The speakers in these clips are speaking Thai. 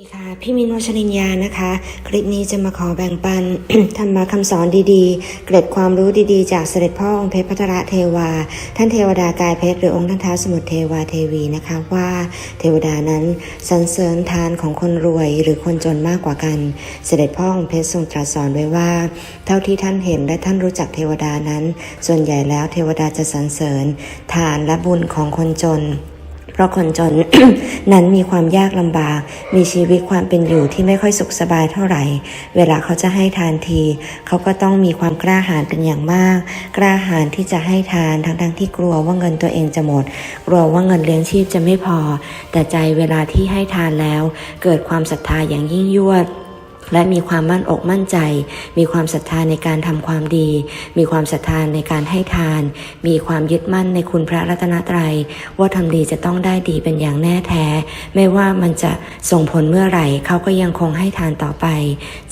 ดีค่ะ พี่มินวชรินยานะคะ คลิปนี้จะมาขอแบ่งปันธรรมะคำสอนดีๆ เกร็ดความรู้ดีๆ จากเสด็จพ่อองค์เพชรพัทรเทวา ท่านเทวดากายเพชรหรือองค์ท่านท้าสมุทรเทวาเทวีนะคะว่าเทวดานั้นสรรเสริญทานของคนรวยหรือคนจนมากกว่ากัน เสด็จพ่อองค์เพชรทรงตรัสสอนไว้ว่า เท่าที่ท่านเห็นและท่านรู้จักเทวดานั้น ส่วนใหญ่แล้วเทวดาจะสรรเสริญทานและบุญของคนจน เพราะคนจนนั้นมีความยากลำบาก มีชีวิตความเป็นอยู่ที่ไม่ค่อยสุขสบายเท่าไหร่ เวลาเขาจะให้ทานที เขาก็ต้องมีความกล้าหาญเป็นอย่างมาก กล้าหาญที่จะให้ทานทั้งๆที่กลัวว่าเงินตัวเองจะหมด กลัวว่าเงินเลี้ยงชีพจะไม่พอ แต่ใจเวลาที่ให้ทานแล้ว เกิดความศรัทธาอย่างยิ่งยวด และมีความมั่นอกมั่นใจ มีความศรัทธาในการทำความดี มีความศรัทธาในการให้ทาน มีความยึดมั่นในคุณพระรัตนตรัย ว่าทำดีจะต้องได้ดีเป็นอย่างแน่แท้ ไม่ว่ามันจะส่งผลเมื่อไหร่เขาก็ยังคงให้ทานต่อไป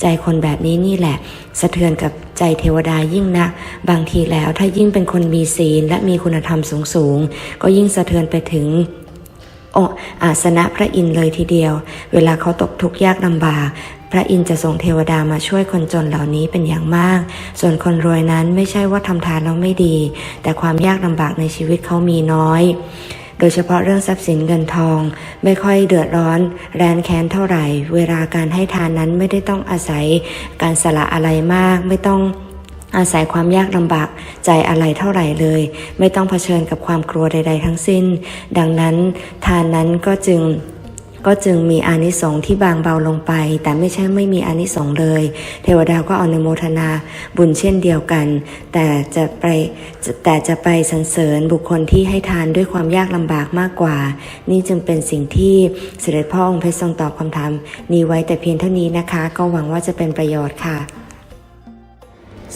ใจคนแบบนี้นี่แหละ สะเทือนกับใจเทวดายิ่งนัก บางทีแล้วถ้ายิ่งเป็นคนมีศีลและมีคุณธรรมสูงสูงก็ยิ่งสะเทือนไปถึงออาสนะพระอินทร์เลยทีเดียว เวลาเขาตกทุกข์ยากลำบาก ระอินทร์จะส่งเทวดามาช่วยคนจนเหล่านี้เป็นอย่างมาก ส่วนคนรวยนั้นไม่ใช่ว่าทำทานแล้วไม่ดี แต่ความยากลำบากในชีวิตเขามีน้อยโดยเฉพาะเรื่องทรัพย์สินเงินทอง ไม่ค่อยเดือดร้อน แรนแค้นเท่าไหร่ เวลาการให้ทานนั้นไม่ได้ต้องอาศัยการสละอะไรมาก ไม่ต้องอาศัยความยากลำบากใจอะไรเท่าไหร่เลย ไม่ต้องเผชิญกับความกลัวใด ๆ ทั้งสิ้น ดังนั้นทานนั้นก็จึง ก็จึงมีอานิสงส์ที่บางเบาลงไป แต่ไม่ใช่ไม่มีอานิสงส์เลย เทวดาก็อนุโมทนาบุญเช่นเดียวกัน แต่จะไปแต่จะไปสรรเสริญบุคคลที่ให้ทานด้วยความยากลำบากมากกว่า นี่จึงเป็นสิ่งที่เสด็จพ่อองค์เพชรทรงตอบคำถามนี้ไว้แต่เพียงเท่านี้นะคะ ก็หวังว่าจะเป็นประโยชน์ค่ะ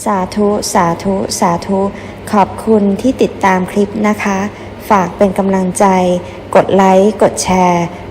สาธุ สาธุ สาธุ ขอบคุณที่ติดตามคลิปนะคะ ฝากเป็นกำลังใจ กดไลค์ กดแชร์